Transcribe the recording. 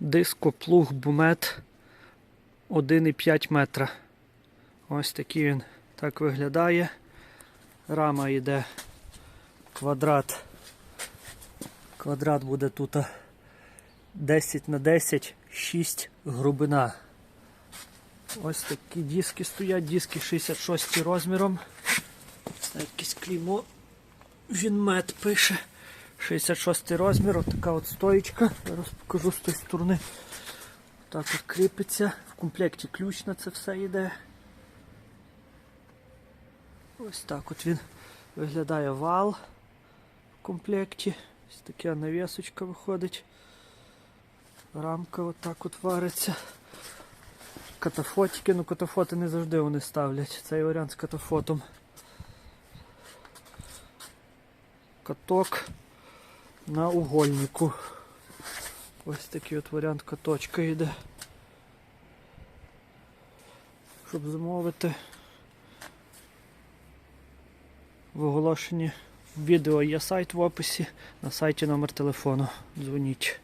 Дископлуг бумет 1,5 метра. Ось такий він так виглядає. Рама йде квадрат. Квадрат буде тут 10 на 10, 6 грубина. Ось такі диски стоять, диски 66 розміром. Це якесь. Він мед пише. 66 розмір, от така от стоїчка. Зараз покажу з тої сторони. Так от кріпиться. В комплекті ключ на це все йде. Ось так от він виглядає вал в комплекті. Ось така навісочка виходить. Рамка отак от вариться. Катафотики, ну катафоти не завжди вони ставлять. Цей варіант з катафотом. Каток на угольнику. Ось такий от варіант каточка йде. Щоб замовити. В оголошенні відео є сайт в описі. На сайті номер телефону. Дзвоніть.